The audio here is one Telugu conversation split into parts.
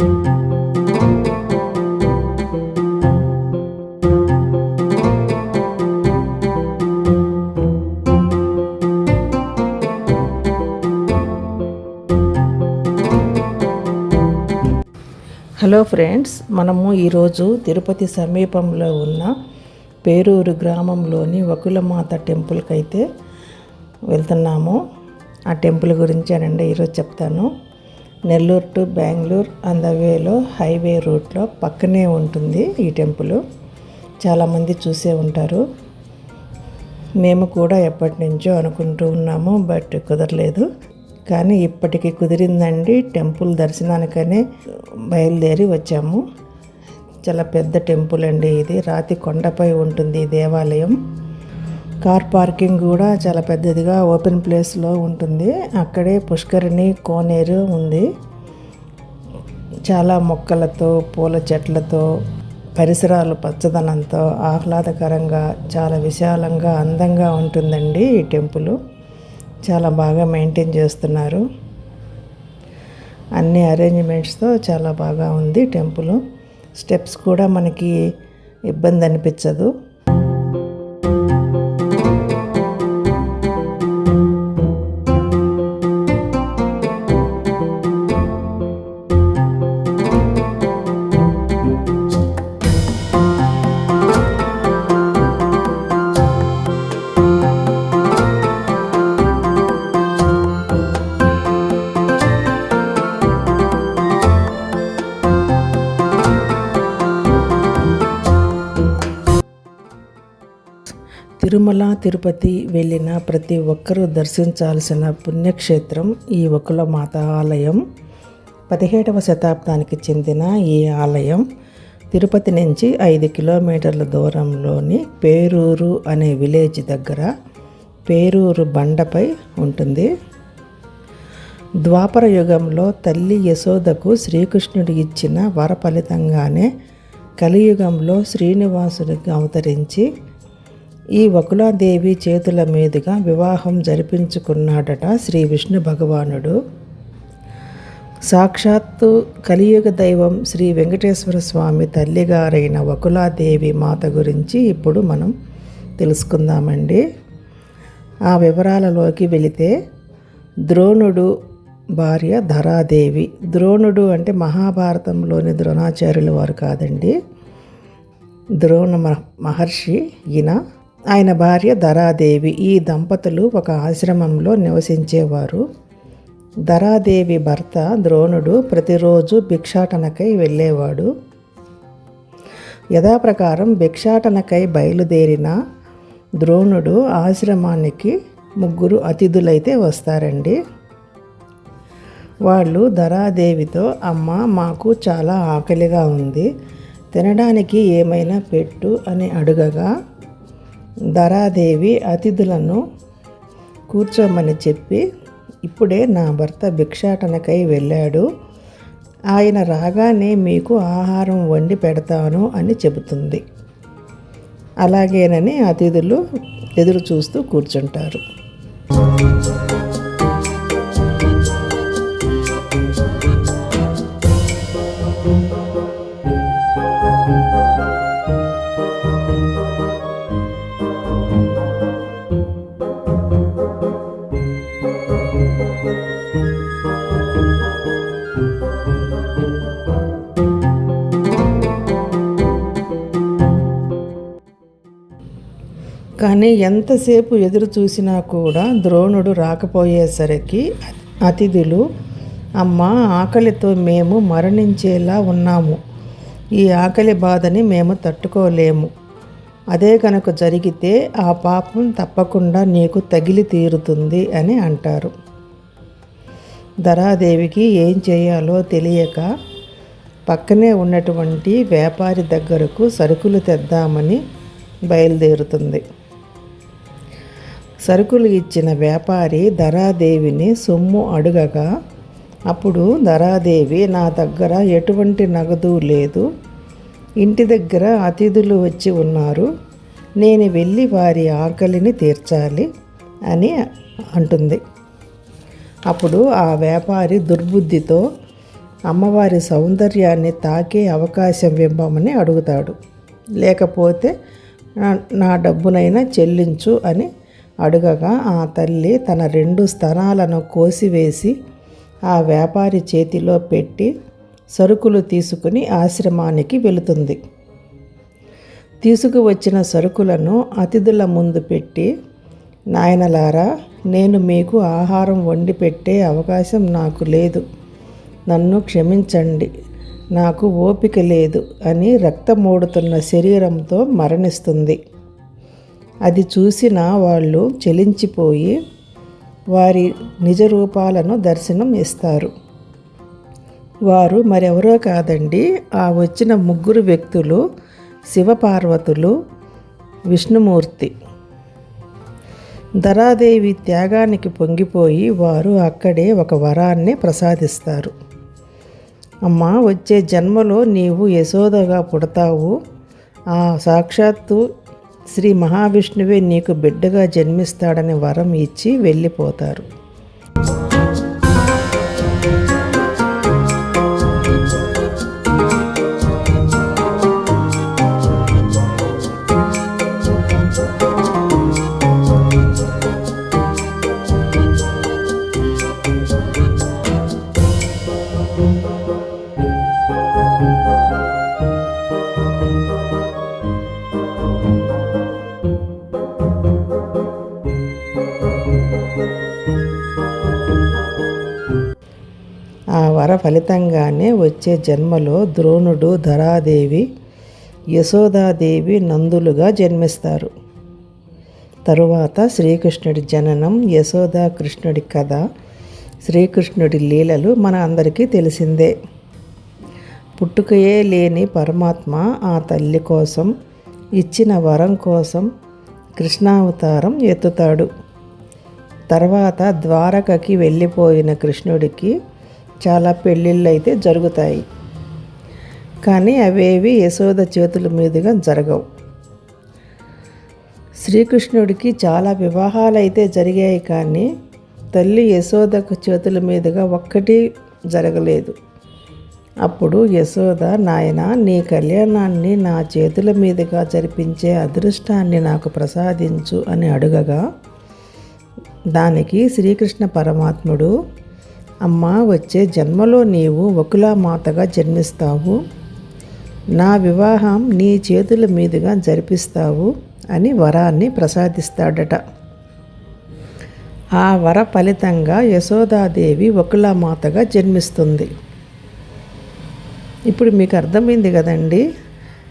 హలో ఫ్రెండ్స్ మనము ఈరోజు తిరుపతి సమీపంలో ఉన్న పేరూరు గ్రామంలోని వకులమాత టెంపుల్కి అయితే వెళ్తున్నాము. ఆ టెంపుల్ గురించి అనండి ఈరోజు చెప్తాను. Nellore to Bengaluru on the వేలో హైవే రూట్లో పక్కనే ఉంటుంది ఈ టెంపుల్. చాలామంది చూసే ఉంటారు. మేము కూడా ఎప్పటి నుంచో అనుకుంటూ ఉన్నాము బట్ కుదరలేదు. కానీ ఇప్పటికి కుదిరిందండి టెంపుల్ దర్శనానికనే బయలుదేరి వచ్చాము. చాలా పెద్ద టెంపుల్ అండి ఇది. రాతి కొండపై ఉంటుంది ఈ దేవాలయం. కార్ పార్కింగ్ కూడా చాలా పెద్దదిగా ఓపెన్ ప్లేస్లో ఉంటుంది. అక్కడే పుష్కరిణి కోనేరు ఉంది. చాలా మొక్కలతో పూల చెట్లతో పరిసరాలు పచ్చదనంతో ఆహ్లాదకరంగా చాలా విశాలంగా అందంగా ఉంటుందండి ఈ టెంపుల్. చాలా బాగా మెయింటైన్ చేస్తున్నారు. అన్ని అరేంజ్మెంట్స్తో చాలా బాగా ఉంది టెంపుల్. స్టెప్స్ కూడా మనకి ఇబ్బంది అనిపించదు. తిరుమల తిరుపతి వెళ్ళిన ప్రతి ఒక్కరూ దర్శించాల్సిన పుణ్యక్షేత్రం ఈ మాత ఆలయం పదిహేడవ శతాబ్దానికి చెందిన ఈ ఆలయం తిరుపతి నుంచి ఐదు కిలోమీటర్ల దూరంలోని పేరూరు అనే విలేజ్ దగ్గర పేరూరు బండపై ఉంటుంది. ద్వాపర యుగంలో తల్లి యశోదకు శ్రీకృష్ణుడు ఇచ్చిన వర ఫలితంగానే కలియుగంలో శ్రీనివాసుడికి అవతరించి ఈ వకులాదేవి చేతుల మీదుగా వివాహం జరిపించుకున్నాడట శ్రీ విష్ణు భగవానుడు. సాక్షాత్తు కలియుగ దైవం శ్రీ వెంకటేశ్వర స్వామి తల్లిగారైన వకులాదేవి మాత గురించి ఇప్పుడు మనం తెలుసుకుందామండి. ఆ వివరాలలోకి వెళితే ద్రోణుడు భార్య ధరాదేవి. ద్రోణుడు అంటే మహాభారతంలోని ద్రోణాచార్యుల వారు కాదండి. ద్రోణ మహర్షి ఈయన ఆయన భార్య ధరాదేవి. ఈ దంపతులు ఒక ఆశ్రమంలో నివసించేవారు. ధరాదేవి భర్త ద్రోణుడు ప్రతిరోజు భిక్షాటనకై వెళ్ళేవాడు. యథాప్రకారం భిక్షాటనకై బయలుదేరిన ద్రోణుడు ఆశ్రమానికి ముగ్గురు అతిథులైతే వస్తారండి. వాళ్ళు ధరాదేవితో అమ్మ మాకు చాలా ఆకలిగా ఉంది. తినడానికి ఏమైనా పెట్టు అని అడుగగా ధరాదేవి అతిథులను కూర్చోమని చెప్పి ఇప్పుడే నా భర్త భిక్షాటనకై వెళ్ళాడు. ఆయన రాగానే మీకు ఆహారం వండి పెడతాను అని చెబుతుంది. అలాగేనని అతిథులు ఎదురు చూస్తూ కూర్చుంటారు. అని ఎంతసేపు ఎదురు చూసినా కూడా ద్రోణుడు రాకపోయేసరికి అతిథులు అమ్మ ఆకలితో మేము మరణించేలా ఉన్నాము. ఈ ఆకలి బాధని మేము తట్టుకోలేము. అదే కనుక జరిగితే ఆ పాపం తప్పకుండా నీకు తగిలి తీరుతుంది అని అంటారు. ధరాదేవికి ఏం చేయాలో తెలియక పక్కనే ఉన్నటువంటి వ్యాపారి దగ్గరకు సరుకులు తెద్దామని బయలుదేరుతుంది. సరుకులు ఇచ్చిన వ్యాపారి ధరాదేవిని సొమ్ము అడుగగా అప్పుడు ధరాదేవి నా దగ్గర ఎటువంటి నగదు లేదు. ఇంటి దగ్గర అతిథులు వచ్చి ఉన్నారు. నేను వెళ్ళి వారి ఆకలిని తీర్చాలి అని అంటుంది. అప్పుడు ఆ వ్యాపారి దుర్బుద్ధితో అమ్మవారి సౌందర్యాన్ని తాకే అవకాశం ఇవ్వమని అడుగుతాడు. లేకపోతే నా డబ్బునైనా చెల్లించు అని అడుగగా ఆ తల్లి తన రెండు స్తనాలను కోసివేసి ఆ వ్యాపారి చేతిలో పెట్టి సరుకులు తీసుకుని ఆశ్రమానికి వెళుతుంది. తీసుకువచ్చిన సరుకులను అతిథుల ముందు పెట్టి నాయనలారా నేను మీకు ఆహారం వండి పెట్టే అవకాశం నాకు లేదు. నన్ను క్షమించండి. నాకు ఓపిక లేదు అని రక్తమోడుతున్న శరీరంతో మరణిస్తుంది. అది చూసిన వాళ్ళు చెలించిపోయి వారి నిజ రూపాలను దర్శనం ఇస్తారు. వారు మరెవరో కాదండి ఆ వచ్చిన ముగ్గురు వ్యక్తులు శివపార్వతులు విష్ణుమూర్తి. ధరాదేవి త్యాగానికి పొంగిపోయి వారు అక్కడే ఒక వరాన్ని ప్రసాదిస్తారు. అమ్మా వచ్చే జన్మలో నీవు యశోదగా పుడతావు. ఆ సాక్షాత్తు శ్రీ మహావిష్ణువే నీకు బిడ్డగా జన్మిస్తాడని వరం ఇచ్చి వెళ్ళిపోతారు. ఫలితంగానే వచ్చే జన్మలో ద్రోణుడు ధరాదేవి యశోదాదేవి నందులుగా జన్మిస్తారు. తరువాత శ్రీకృష్ణుడి జననం యశోదా కృష్ణుడి కథ శ్రీకృష్ణుడి లీలలు మన అందరికీ తెలిసిందే. పుట్టుకయే లేని పరమాత్మ ఆ తల్లి కోసం ఇచ్చిన వరం కోసం కృష్ణావతారం ఎత్తుతాడు. తర్వాత ద్వారకకి వెళ్ళిపోయిన కృష్ణుడికి చాలా పెళ్ళిళ్ళు అయితే జరుగుతాయి. కానీ అవేవి యశోద చేతుల మీదుగా జరగవు. శ్రీకృష్ణుడికి చాలా వివాహాలు అయితే జరిగాయి కానీ తల్లి యశోదకు చేతుల మీదుగా ఒక్కటి జరగలేదు. అప్పుడు యశోద నాయన నీ కళ్యాణాన్ని నా చేతుల మీదుగా జరిపించే అదృష్టాన్ని నాకు ప్రసాదించు అని అడుగగా దానికి శ్రీకృష్ణ పరమాత్ముడు అమ్మా వచ్చే జన్మలో నీవు మాతగా జన్మిస్తావు. నా వివాహం నీ చేతుల మీదుగా జరిపిస్తావు అని వరాన్ని ప్రసాదిస్తాడట. ఆ వర ఫలితంగా యశోదాదేవి మాతగా జన్మిస్తుంది. ఇప్పుడు మీకు అర్థమైంది కదండి.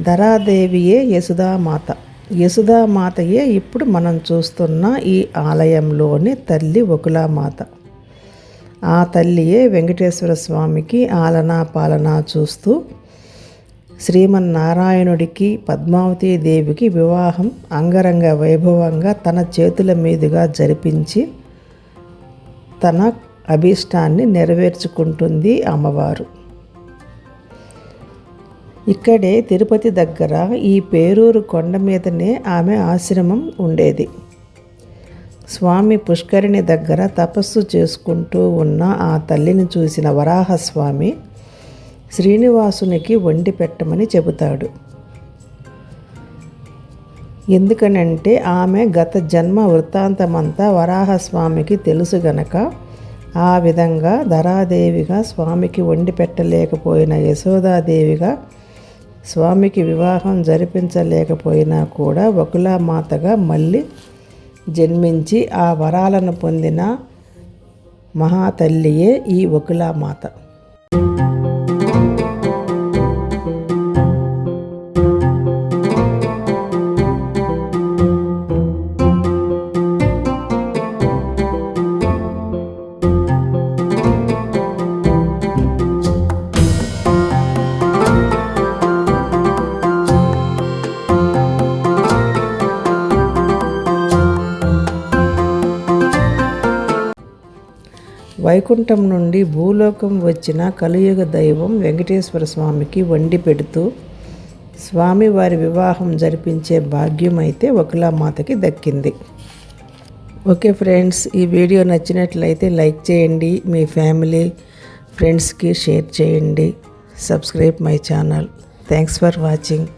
ధరాదేవియే యశుదామాత యశుదామాతయే ఇప్పుడు మనం చూస్తున్న ఈ ఆలయంలోని తల్లి వకులామాత ఆ తల్లియే వెంకటేశ్వర స్వామికి ఆలనా పాలనా చూస్తూ శ్రీమన్నారాయణుడికి పద్మావతి దేవికి వివాహం అంగరంగ వైభవంగా తన చేతుల మీదుగా జరిపించి తన అభీష్టాన్ని నెరవేర్చుకుంటుంది అమ్మవారు. ఇక్కడే తిరుపతి దగ్గర ఈ పేరూరు కొండ మీదనే ఆమె ఆశ్రమం ఉండేది. స్వామి పుష్కరిణి దగ్గర తపస్సు చేసుకుంటూ ఉన్న ఆ తల్లిని చూసిన వరాహస్వామి శ్రీనివాసునికి వండి పెట్టమని చెబుతాడు. ఎందుకనంటే ఆమె గత జన్మ వృత్తాంతమంతా వరాహస్వామికి తెలుసు గనక ఆ విధంగా ధరాదేవిగా స్వామికి వండి పెట్టలేకపోయిన యశోదాదేవిగా స్వామికి వివాహం జరిపించలేకపోయినా కూడా వకులామాతగా మళ్ళీ జన్మించి ఆ వరాలను పొందిన మహాతల్లియే ఈ వకులామాత వైకుంఠం నుండి భూలోకం వచ్చిన కలియుగ దైవం వెంకటేశ్వర స్వామికి వండి పెడుతూ స్వామి వారి వివాహం జరిపించే భాగ్యం అయితే ఒకలామాతకి దక్కింది. ఓకే ఫ్రెండ్స్ ఈ వీడియో నచ్చినట్లయితే లైక్ చేయండి మీ ఫ్యామిలీ ఫ్రెండ్స్కి షేర్ చేయండి subscribe my channel. Thanks for watching.